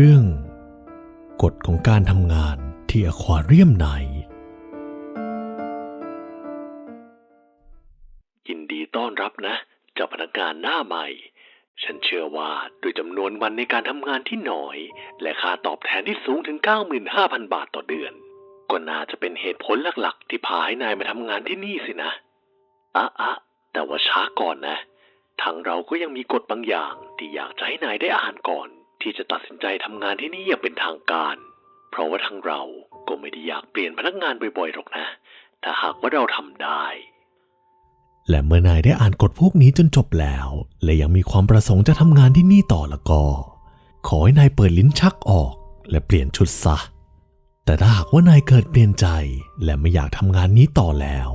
รื่อง กฎของการทำงานที่อควาเรียมไหน ยินดีต้อนรับนะเจ้าพนักงานหน้าใหม่ ฉันเชื่อว่าด้วยจำนวนวันในการทำงานที่น้อย และค่าตอบแทนที่สูงถึง 95,000 บาทต่อเดือน ก็น่าจะเป็นเหตุผลหลัก ๆ ที่พาให้นายมาทำงานที่นี่สินะอะอะแต่ว่าช้าก่อนนะทางเราก็ยังมีกฎบางอย่างที่อยากจะให้นายได้อ่านก่อน ที่จะตัดสินใจทำงานที่นี่อย่างเป็นทางการ เพราะว่าทางเราก็ไม่ได้อยากเปลี่ยนพนักงานบ่อยๆหรอกนะ ถ้าหากว่าเราทำได้ และเมื่อนายได้อ่านกฎพวกนี้จนจบแล้ว และยังมีความประสงค์จะทำงานที่นี่ต่อล้วก็ ขอให้นายเปิดลิ้นชักออก และเปลี่ยนชุดซะ แต่ถ้าหากว่านายเกิดเปลี่ยนใจ และไม่อยากทำงานนี้ต่อแล้ว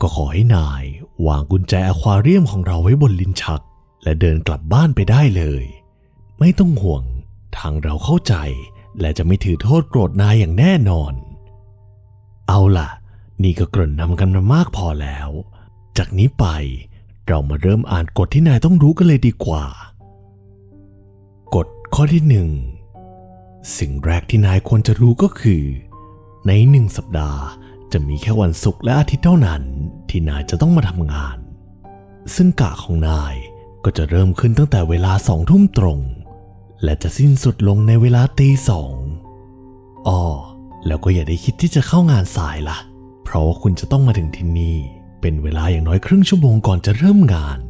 ก็ขอให้นายวางกุญแจอควาเรียมของเราไว้บนลิ้นชัก และเดินกลับบ้านไปได้เลย ไม่ต้องห่วง ทางเราเข้าใจและจะไม่ถือโทษโกรธนายอย่างแน่นอน เอาล่ะ นี่ก็กริ่นนำกันมามากพอแล้ว จากนี้ไปเรามาเริ่มอ่านกฎที่นายต้องรู้กันเลยดีกว่า กฎข้อที่หนึ่งสิ่งแรกที่นายควรจะรู้ก็คือ ในหนึ่งสัปดาห์จะมีแค่วันศุกร์และอาทิตย์เท่านั้น ที่นายจะต้องมาทำงาน ซึ่งกะของนายก็จะเริ่มขึ้นตั้งแต่เวลาสองทุ่มตรง และจะสิ้นสุดลงในเวลาตีสองอ้อแล้วก็อย่าได้คิดที่จะเข้างานสายล่ะ เพราะว่าคุณจะต้องมาถึงที่นี่เป็นเวลาอย่างน้อยครึ่งชั่วโมงก่อนจะเริ่มงาน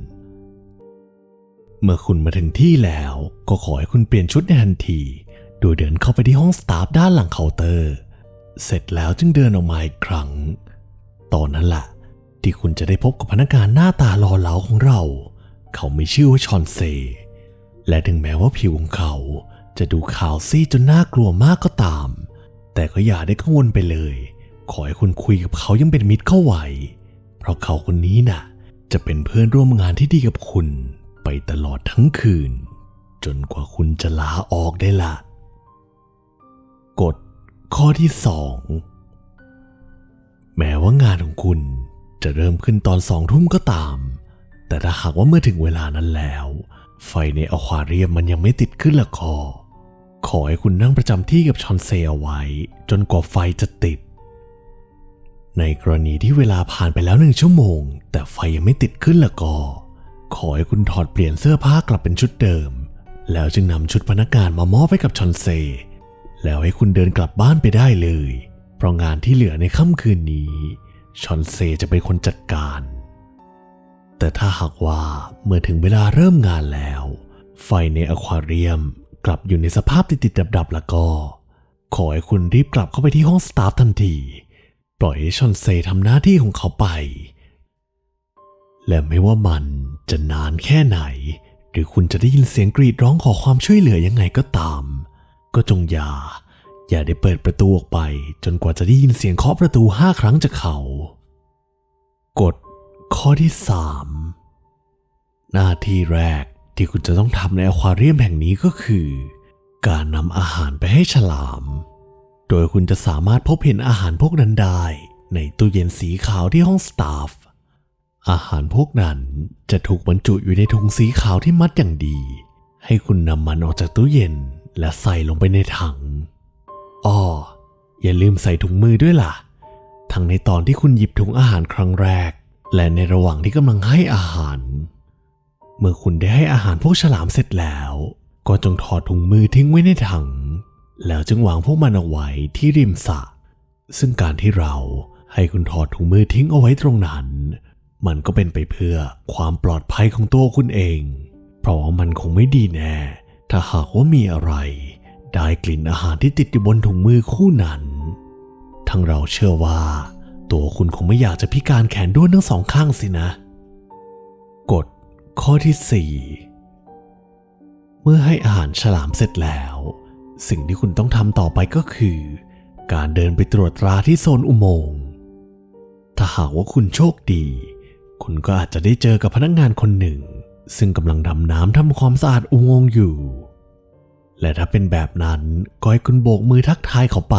เมื่อคุณมาถึงที่แล้วก็ขอให้คุณเปลี่ยนชุดในทันที โดยเดินเข้าไปที่ห้องสตาฟด้านหลังเคาน์เตอร์ เสร็จแล้วจึงเดินออกมาอีกครั้ง ตอนนั้นแหละที่คุณจะได้พบกับพนักงานหน้าตาหล่อเหลาของเรา เขาไม่ชื่อว่าชอนเซ และถึงแม้ว่าผิวของเขาจะดูขาวซีดจนน่ากลัวมากก็ตาม แต่ก็อย่าได้กังวลไปเลย ขอให้คุณคุยกับเขายังเป็นมิตรเข้าไว้ เพราะเขาคนนี้น่ะ จะเป็นเพื่อนร่วมงานที่ดีกับคุณ ไปตลอดทั้งคืน จนกว่าคุณจะลาออกได้ละกฎข้อที่สองแม้ว่างานของคุณจะเริ่มขึ้นตอนสองทุ่มก็ตาม แต่ถ้าหากว่าเมื่อถึงเวลานั้นแล้ว ไฟในอควาเรียมมันยังไม่ติดขึ้นละคอ ขอให้คุณนั่งประจำที่กับชอนเซเอาไว้ จนกว่าไฟจะติด ในกรณีที่เวลาผ่านไปแล้วหนึ่งชั่วโมง แต่ไฟยังไม่ติดขึ้นละก็ขอให้คุณถอดเปลี่ยนเสื้อผ้ากลับเป็นชุดเดิม แล้วจึงนำชุดพนักงานมามอบให้กับชอนเซ แล้วให้คุณเดินกลับบ้านไปได้เลย เพราะงานที่เหลือในค่ำคืนนี้ ชอนเซจะเป็นคนจัดการ แต่ถ้าหากว่าเมื่อถึงเวลาเริ่มงานแล้ว ไฟในอควาเรียมกลับอยู่ในสภาพติดๆดับๆแล้วก็ ขอให้คุณรีบกลับเข้าไปที่ห้องสตาฟทันที ปล่อยให้ชอนเซทำหน้าที่ของเขาไป และไม่ว่ามันจะนานแค่ไหน หรือคุณจะได้ยินเสียงกรีดร้องขอความช่วยเหลือยังไงก็ตาม ก็จงอย่า อย่าได้เปิดประตูออกไป จนกว่าจะได้ยินเสียงเคาะประตูห้าครั้งจากเขา กฎข้อที่สาม หน้าที่แรกที่คุณจะต้องทำในอควาเรียมแห่งนี้ก็คือ การนำอาหารไปให้ฉลาม โดยคุณจะสามารถพบเห็นอาหารพวกนั้นได้ในตู้เย็นสีขาวที่ห้องสตาฟ อาหารพวกนั้นจะถูกบรรจุอยู่ในถุงสีขาวที่มัดอย่างดี ให้คุณนำมันออกจากตู้เย็นและใส่ลงไปในถัง อ้อ อย่าลืมใส่ถุงมือด้วยล่ะ ทั้งในตอนที่คุณหยิบถุงอาหารครั้งแรก และในระหว่างที่กำลังให้อาหาร เมื่อคุณได้ให้อาหารพวกฉลามเสร็จแล้ว ก็จงถอดถุงมือทิ้งไว้ในถัง แล้วจึงวางพวกมันเอาไว้ที่ริมสระซึ่งการที่เราให้คุณถอดถุงมือทิ้งเอาไว้ตรงนั้น มันก็เป็นไปเพื่อความปลอดภัยของตัวคุณเอง เพราะว่ามันคงไม่ดีแน่ ถ้าหากว่ามีอะไร ได้กลิ่นอาหารที่ติดอยู่บนถุงมือคู่นั้น ทั้งเราเชื่อว่า ตัวคุณคงไม่อยากจะพิการแขนด้วนทั้งสองข้างสินะ ข้อที่สี่เมื่อให้อาหารฉลามเสร็จแล้ว สิ่งที่คุณต้องทำต่อไปก็คือ การเดินไปตรวจตราที่โซนอุโมงค์ถ้าหากว่าคุณโชคดี คุณก็อาจจะได้เจอกับพนักงานคนหนึ่ง ซึ่งกำลังดำน้ำทำความสะอาดอุโมงค์อยู่ และถ้าเป็นแบบนั้นก็ให้คุณโบกมือทักทายเขาไป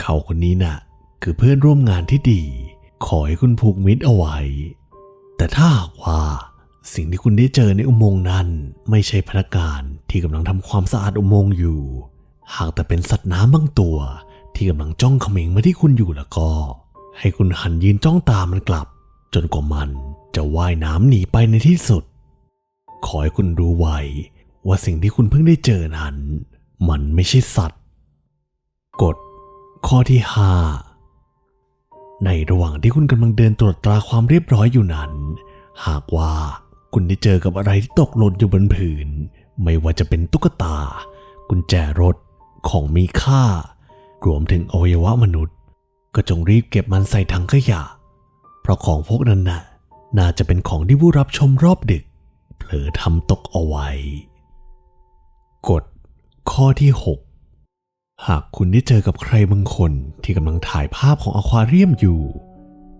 เขาคนนี้น่ะ คือเพื่อนร่วมงานที่ดี ขอให้คุณผูกมิตรเอาไว้ แต่ถ้าหากว่า สิ่งที่คุณได้เจอในอุโมงค์นั้น ไม่ใช่พนักงานที่กำลังทำความสะอาดอุโมงค์อยู่ หากแต่เป็นสัตว์น้ำบางตัว ที่กำลังจ้องเขม็งมาที่คุณอยู่แล้วก็ ให้คุณหันยืนจ้องตามันกลับ จนกว่ามันจะว่ายน้ำหนีไปในที่สุด ขอให้คุณรู้ไว้ว่าสิ่งที่คุณเพิ่งได้เจอนั้น มันไม่ใช่สัตว์ กฎข้อที่ 5 ในระหว่างที่คุณกำลังเดินตรวจตราความเรียบร้อยอยู่นั้น หากว่า คุณได้เจอกับอะไรที่ตกหล่นอยู่บนผืน ไม่ว่าจะเป็นตุ๊กตา กุญแจรถ ของมีค่า รวมถึงอวัยวะมนุษย์ ก็จงรีบเก็บมันใส่ถังขยะ เพราะของพวกนั้นน่ะน่าจะเป็นของที่ผู้รับชมรอบดึก เผลอทำตกเอาไว้ กฎข้อที่ 6 หากคุณได้เจอกับใครบางคนที่กำลังถ่ายภาพของอควาเรียมอยู่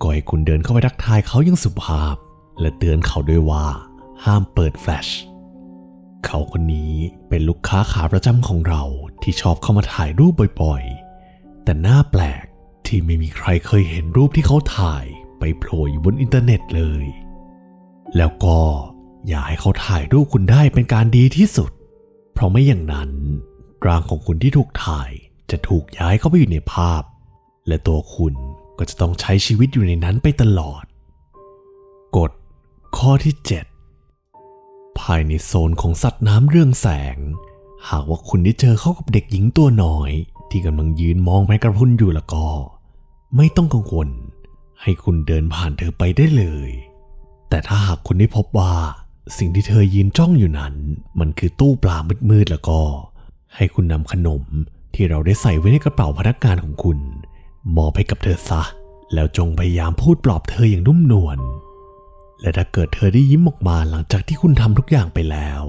ก็ให้คุณเดินเข้าไปทักทายเขายังสุภาพ และเตือนเขาด้วยว่าห้ามเปิดแฟลช เขาคนนี้เป็นลูกค้าขาประจำของเราที่ชอบเข้ามาถ่ายรูปบ่อยๆ แต่หน่าแปลกที่ไม่มีใครเคยเห็นรูปที่เขาถ่ายไปโผล่อยู่บนอินเทอร์เน็ตเลย แล้วก็อย่าให้เขาถ่ายรูปคุณได้เป็นการดีที่สุด เพราะไม่อย่างนั้นร่างของคุณที่ถูกถ่ายจะถูกย้ายเข้าไปอยู่ในภาพ และตัวคุณก็จะต้องใช้ชีวิตอยู่ในนั้นไปตลอด กฎ ข้อที่ 7 ภายในโซนของสัตว์น้ำเรื่องแสง หากว่าคุณได้เจอเข้ากับเด็กหญิงตัวน้อย ที่กำลังยืนมองแมงกระพุนอยู่ล้วก็ ไม่ต้องกังวล ให้คุณเดินผ่านเธอไปได้เลย แต่ถ้าหากคุณได้พบว่า สิ่งที่เธอยืนจ้องอยู่นั้น มันคือตู้ปลามืดๆแล้วก็ ให้คุณนำขนมที่เราได้ใส่ไว้ในกระเป๋าพนักงานของคุณมอบให้กับเธอซะ แล้วจงพยายามพูดปลอบเธออย่างนุ่มนวล และถ้าเกิดเธอได้ยิ้มออกมาหลังจากที่คุณทำทุกอย่างไปแล้ว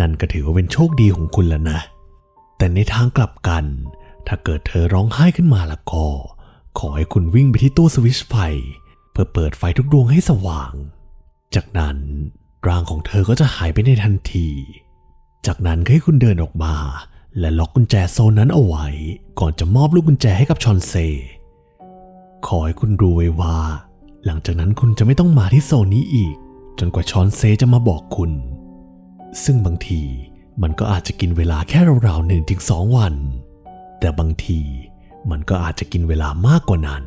นั่นก็ถือว่าเป็นโชคดีของคุณแล้วนะ แต่ในทางกลับกัน ถ้าเกิดเธอร้องไห้ขึ้นมาล้วก็ ขอให้คุณวิ่งไปที่ตู้สวิตช์ไฟ เพื่อเปิดไฟทุกดวงให้สว่าง จากนั้นร่างของเธอก็จะหายไปในทันที จากนั้นให้คุณเดินออกมา และล็อกกุญแจโซนนั้นเอาไว้ ก่อนจะมอบลูกกุญแจให้กับชอนเซ ขอให้คุณรู้ไว้ว่า หลังจากนั้นคุณจะไม่ต้องมาที่โซนนี้อีก จนกว่าช้อนเซจะมาบอกคุณ ซึ่งบางทีมันก็อาจจะกินเวลาแค่ราวๆหนึ่งถึงสองวัน แต่บางทีมันก็อาจจะกินเวลามากกว่านั้น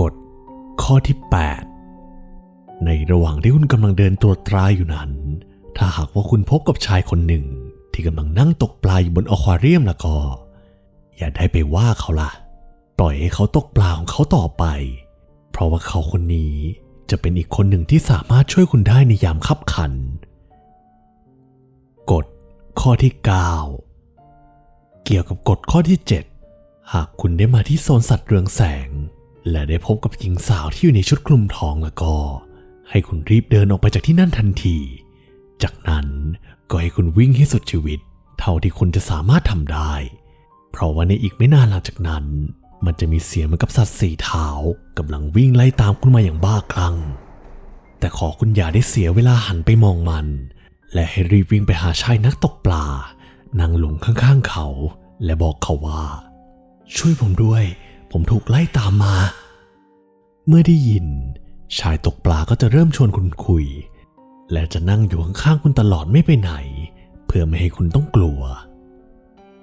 กฎข้อที่ 8 ในระหว่างที่คุณกำลังเดินตรวจตราอยู่นั้น ถ้าหากว่าคุณพบกับชายคนหนึ่งที่กำลังนั่งตกปลาอยู่บนอควาเรียมแล้วก็ อย่าได้ไปว่าเขาล่ะ ปล่อยให้เขาตกปลาของเขาต่อไป เพราะว่าเขาคนนี้จะเป็นอีกคนหนึ่งที่สามารถช่วยคุณได้ในยามขับขัน กฎข้อที่ 9 เกี่ยวกับกฎข้อที่ 7 หากคุณได้มาที่โซนสัตว์เรืองแสง และได้พบกับหญิงสาวที่อยู่ในชุดคลุมทองแล้วก็ ให้คุณรีบเดินออกไปจากที่นั่นทันที จากนั้นก็ให้คุณวิ่งให้สุดชีวิต เท่าที่คุณจะสามารถทำได้ เพราะว่าในอีกไม่นานหลังจากนั้น มันจะมีเสียงเหมือนกับสัตว์สี่เท้ากำลังวิ่งไล่ตามคุณมาอย่างบ้าคลั่ง แต่ขอคุณอย่าได้เสียเวลาหันไปมองมัน และให้รีบวิ่งไปหาชายนักตกปลา นั่งหลงข้างๆเขา และบอกเขาว่า ช่วยผมด้วย ผมถูกไล่ตามมา เมื่อได้ยิน ชายตกปลาก็จะเริ่มชวนคุณคุย และจะนั่งอยู่ข้างๆคุณตลอดไม่ไปไหน เพื่อไม่ให้คุณต้องกลัว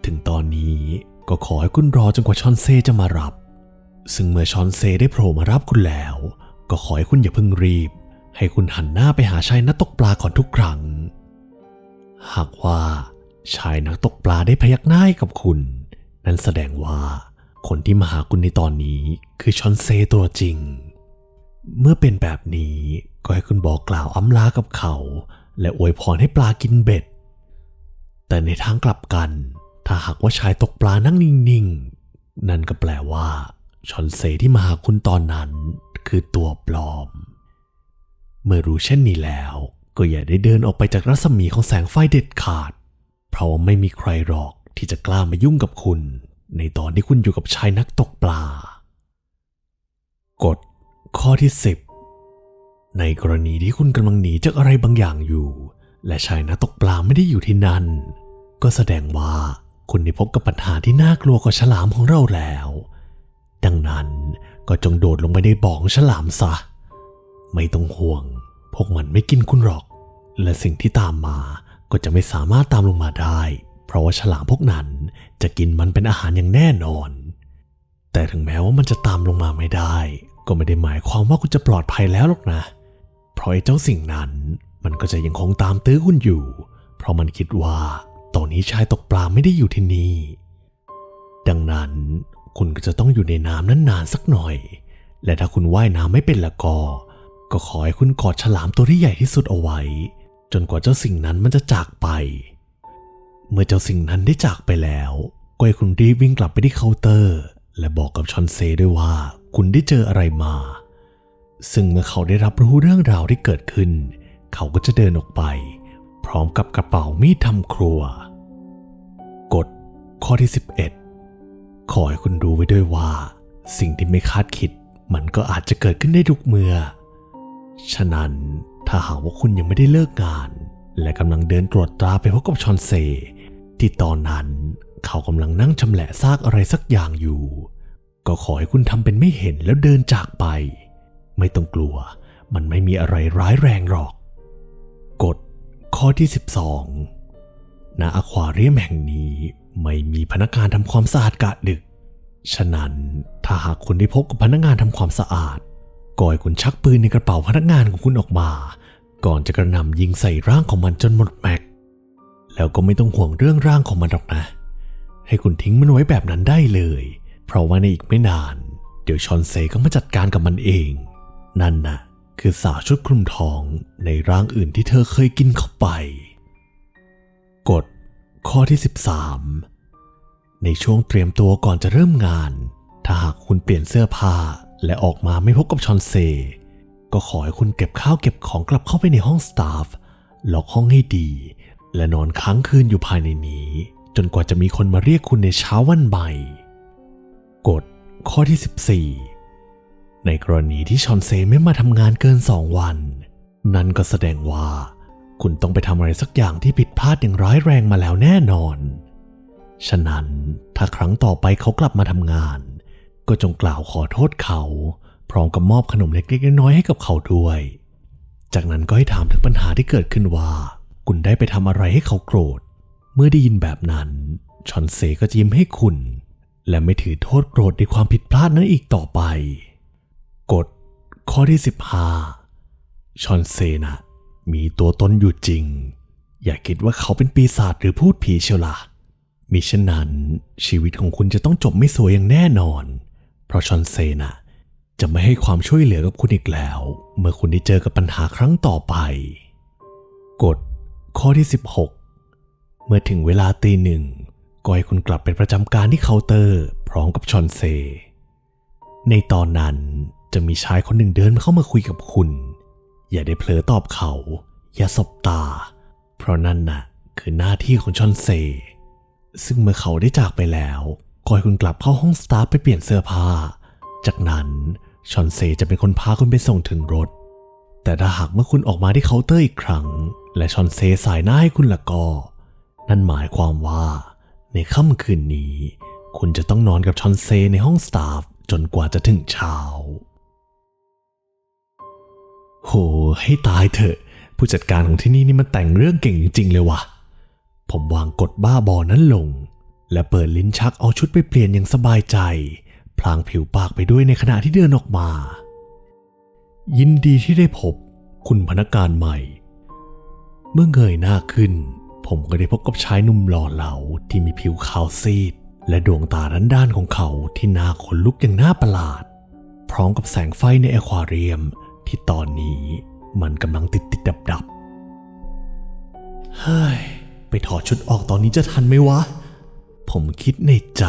ถึงตอนนี้ ก็ขอให้คุณรอจนกว่าชอนเซจะมารับ ซึ่งเมื่อชอนเซได้โผล่มารับคุณแล้ว ก็ขอให้คุณอย่าเพิ่งรีบ ให้คุณหันหน้าไปหาชายนักตกปลาก่อนทุกครั้ง หากว่าชายนักตกปลาได้พยักหน้าให้กับคุณ นั่นแสดงว่าคนที่มาหาคุณในตอนนี้คือชอนเซตัวจริง เมื่อเป็นแบบนี้ก็ให้คุณบอกกล่าวอำลากับเขา และอวยพรให้ปลากินเบ็ด แต่ในทางกลับกัน ถ้าหากว่าชายตกปลานั่งนิ่งๆ นั่นก็แปลว่า ชอนเซที่มาหาคุณตอนนั้น คือตัวปลอม เมื่อรู้เช่นนี้แล้ว ก็อย่าได้เดินออกไปจากรัศมีของแสงไฟเด็ดขาด เพราะว่าไม่มีใครหรอกที่จะกล้ามายุ่งกับคุณ ในตอนที่คุณอยู่กับชายนักตกปลา กฎข้อที่ 10 ในกรณีที่คุณกำลังหนีจากอะไรบางอย่างอยู่ และชายนักตกปลาไม่ได้อยู่ที่นั่น ก็แสดงว่า คุณได้พบกับปัญหาที่น่ากลัวกว่าฉลามของเราแล้ว ดังนั้นก็จงโดดลงไปในบ่อของฉลามซะ ไม่ต้องห่วง พวกมันไม่กินคุณหรอก และสิ่งที่ตามมาก็จะไม่สามารถตามลงมาได้ เพราะว่าฉลามพวกนั้นจะกินมันเป็นอาหารอย่างแน่นอน แต่ถึงแม้ว่ามันจะตามลงมาไม่ได้ ก็ไม่ได้หมายความว่าคุณจะปลอดภัยแล้วหรอกนะ เพราะไอ้เจ้าสิ่งนั้นมันก็จะยังคงตามตื้อคุณอยู่ เพราะมันคิดว่า ตอนนี้ชายตกปลาไม่ได้อยู่ที่นี่ ดังนั้นคุณก็จะต้องอยู่ในน้ำนั้นนานสักหน่อย และถ้าคุณว่ายน้ำไม่เป็นละก็ ก็ขอให้คุณกอดฉลามตัวที่ใหญ่ที่สุดเอาไว้ จนกว่าเจ้าสิ่งนั้นมันจะจากไป เมื่อเจ้าสิ่งนั้นได้จากไปแล้วก็ให้คุณรีบวิ่งกลับไปที่เคาน์เตอร์ และบอกกับชอนเซด้วยว่าคุณได้เจออะไรมา ซึ่งเมื่อเขาได้รับรู้เรื่องราวที่เกิดขึ้น เขาก็จะเดินออกไป พร้อมกับกระเป๋ามีดทำครัว กฎข้อที่ 11 ขอให้คุณรู้ไว้ด้วยว่า สิ่งที่ไม่คาดคิดมันก็อาจจะเกิดขึ้นได้ทุกเมื่อ ฉะนั้นถ้าหากว่าคุณยังไม่ได้เลิกงาน และกำลังเดินตรวจตราไปพบกับชอนเซ ที่ตอนนั้นเขากำลังนั่งชำแหละซากอะไรสักอย่างอยู่ ก็ขอให้คุณทำเป็นไม่เห็นแล้วเดินจากไป ไม่ต้องกลัว มันไม่มีอะไรร้ายแรงหรอก กฎ ข้อที่ 12ณอควาเรียมแห่งนี้ไม่มีพนักงานทำความสะอาดกะดึก ฉะนั้นถ้าหากคุณได้พบกับพนักงานทำความสะอาดก็ให้คุณชักปืนในกระเป๋าพนักงานของคุณออกมา ก่อนจะกระหน่ำยิงใส่ร่างของมันจนหมดแม็ก แล้วก็ไม่ต้องห่วงเรื่องร่างของมันหรอกนะ ให้คุณทิ้งมันไว้แบบนั้นได้เลย เพราะว่าในอีกไม่นาน เดี๋ยวชอนเซก็มาจัดการกับมันเอง นั่นน่ะ คือสาวชุดคลุมทองในร่างอื่นที่เธอเคยกินเข้าไป กฎข้อที่ 13 ในช่วงเตรียมตัวก่อนจะเริ่มงาน ถ้าหากคุณเปลี่ยนเสื้อผ้าและออกมาไม่พบกับชอนเซ ก็ขอให้คุณเก็บข้าวเก็บของกลับเข้าไปในห้องสตาฟล็อกห้องให้ดี และนอนค้างคืนอยู่ภายในนี้ จนกว่าจะมีคนมาเรียกคุณในเช้าวันใหม่ กฎข้อที่ 14 ในกรณีที่ชอนเซไม่มาทำงานเกินสองวัน นั่นก็แสดงว่า คุณต้องไปทำอะไรสักอย่างที่ผิดพลาดอย่างร้ายแรงมาแล้วแน่นอน ฉะนั้นถ้าครั้งต่อไปเขากลับมาทำงาน ก็จงกล่าวขอโทษเขา พร้อมกับมอบขนมเล็กๆน้อยๆให้กับเขาด้วย จากนั้นก็ให้ถามถึงปัญหาที่เกิดขึ้นว่า คุณได้ไปทำอะไรให้เขาโกรธ เมื่อได้ยินแบบนั้นชอนเซก็จะยิ้มให้คุณ และไม่ถือโทษโกรธในความผิดพลาดนั้นอีกต่อไป ข้อที่ 15 ชอนเซนะมีตัวตนอยู่จริง อย่าคิดว่าเขาเป็นปีศาจหรือพูดผีเชียวละมิฉะนั้นชีวิตของคุณจะต้องจบไม่สวยอย่างแน่นอน เพราะชอนเซนะจะไม่ให้ความช่วยเหลือกับคุณอีกแล้ว เมื่อคุณได้เจอกับปัญหาครั้งต่อไป กฎข้อที่ 16 เมื่อถึงเวลาตีหนึ่งก็ให้คุณกลับไปประจำการที่เคาน์เตอร์ พร้อมกับชอนเซ ในตอนนั้น จะมีชายคนหนึ่งเดินเข้ามาคุยกับคุณ อย่าได้เผลอตอบเขา อย่าสบตา เพราะนั่นน่ะคือหน้าที่ของชอนเซ ซึ่งเมื่อเขาได้จากไปแล้วก็ให้คุณกลับเข้าห้องสตาฟไปเปลี่ยนเสื้อผ้า จากนั้นชอนเซจะเป็นคนพาคุณไปส่งถึงรถ แต่ถ้าหากเมื่อคุณออกมาที่เคาน์เตอร์อีกครั้ง และชอนเซสายหน้าให้คุณละก็ นั่นหมายความว่า ในค่ำคืนนี้ คุณจะต้องนอนกับชอนเซในห้องสตาฟจนกว่าจะถึงเช้า โห ให้ตายเถอะ ผู้จัดการของที่นี่นี่มันแต่งเรื่องเก่งจริงๆเลยว่ะ ผมวางกดบ้าบอนั้นลง และเปิดลิ้นชักเอาชุดไปเปลี่ยนอย่างสบายใจ พลางผิวปากไปด้วยในขณะที่เดินออกมา ยินดีที่ได้พบคุณพนักงานใหม่ เมื่อเงยหน้าขึ้น ผมก็ได้พบกับชายหนุ่มหล่อเหลาที่มีผิวขาวซีด และดวงตาด้านด้านของเขาที่น่าขนลุกอย่างน่าประหลาด พร้อมกับแสงไฟในแอควาเรียม ที่ตอนนี้มันกำลังติดติดดับดับเฮ้ย ไปถอดชุดออกตอนนี้จะทันไหมวะ ผมคิดในใจ